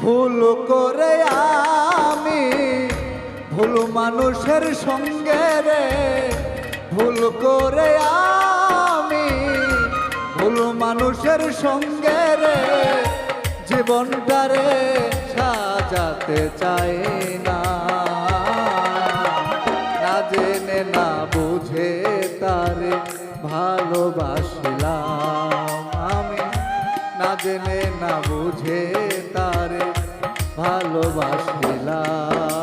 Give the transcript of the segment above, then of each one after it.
ভুল করে আমি, ভুল মানুষের সঙ্গে রে, ভুল করে আমি, ভুল মানুষের সঙ্গে রে জীবনটারে সাজাতে চাই না। না জেনে, না বুঝে তারে ভালোবাসিলাম আমি। না জেনে, না বুঝে ভালোবাসলাম।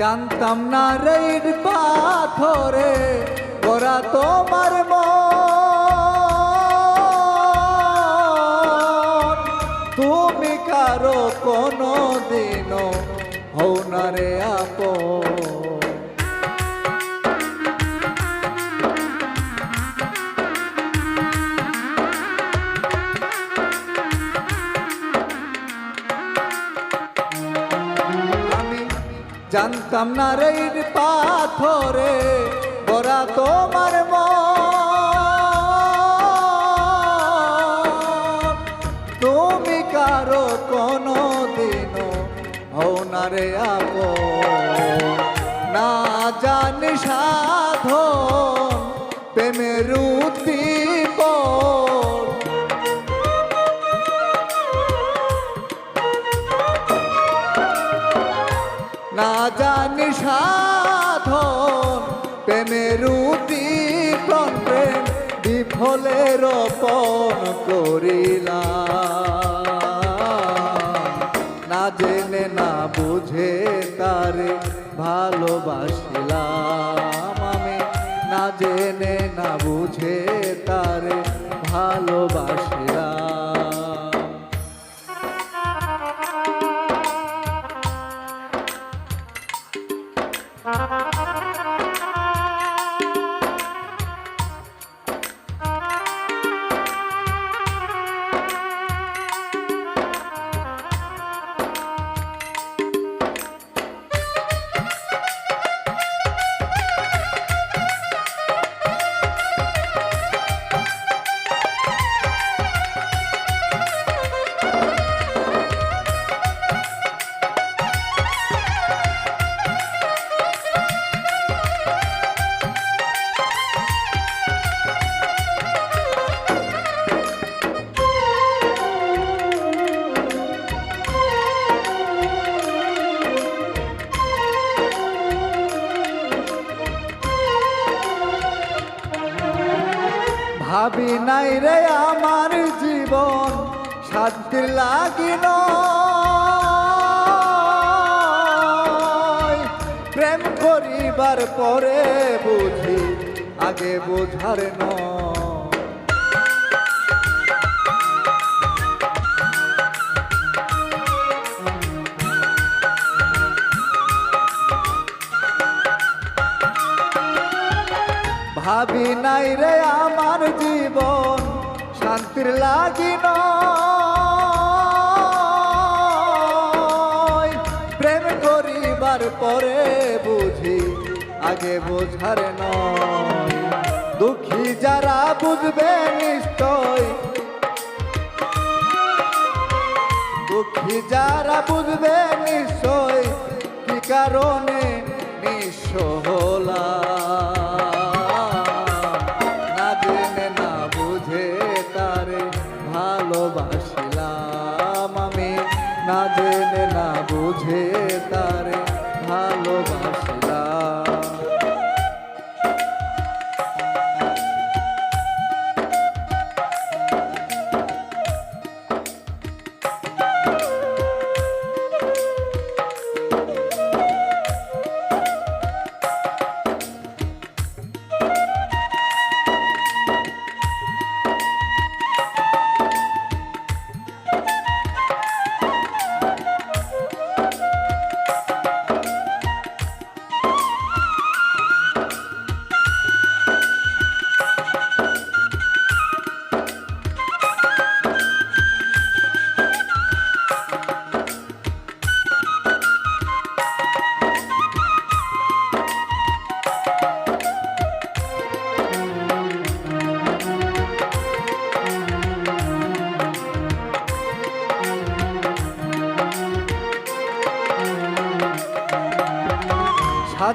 জানতাম না রে ইট পাথরে, ওরা তোমার তুমি কারও কোনো দিনও হও না রে আপন। জানতাম না রে পাথরে ওরা তোমার তুমি কারও কোনো দিনও হও না রে আপন। না জানি সাধন, প্রেমের উদ্দীপন সাধন। প্রেমের উদ্দীপন প্রেম বিফলে রোপণ করিলাম। না জেনে, না বুঝে তারে ভালোবাসিলাম আমি। না জেনে, না বুঝে ভাবি নাই রে আমার জীবন, শান্তি লাগিল। প্রেম করিবার পরে বুঝি আগে বোঝার নয়। ভাবি নাই রে শান্তির লাগিন প্রেম করিবার পরে বুঝি, আগে বোঝার নয়। দুঃখী যারা বুঝবে নিশ্চয়। দুঃখী যারা বুঝবে নিশ্চয়, কি কারণে নিঃস্ব হলাম? ভালোবাসিলাম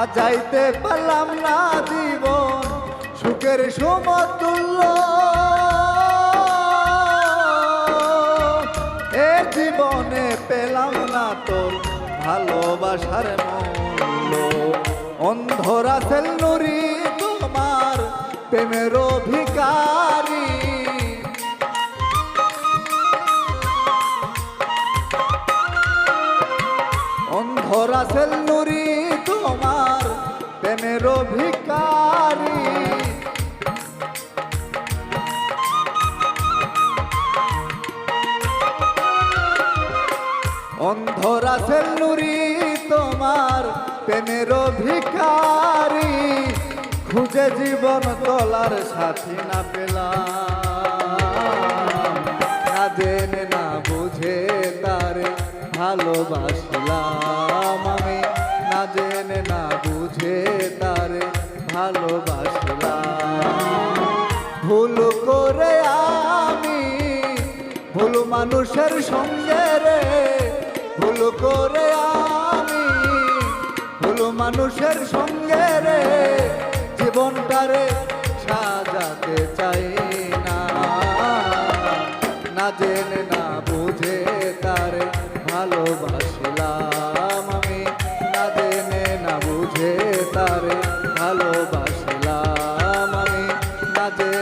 সাজাইতে পারলাম না জীবন, সুখের সমতুল্য। এ জীবনে পেলাম না তোর ভালোবাসার মূল্য। অন্ধরা সেল নুরি তোমার প্রেমের অধিকারী অন্ধরা সেল নুরি তোমার প্রেমের ভিকারি অন্ধরা সেল নুরি তোমার প্রেমের ভিকারি খুঁজে জীবন তোলার সাথী না পেলাম। না বুঝে ভালোবাসলাম। ভুল করে আমি ভুল মানুষের সঙ্গে রে, ভুল করে আমি ভুল মানুষের সঙ্গে রে, জীবনটারে সাজাতে চাই।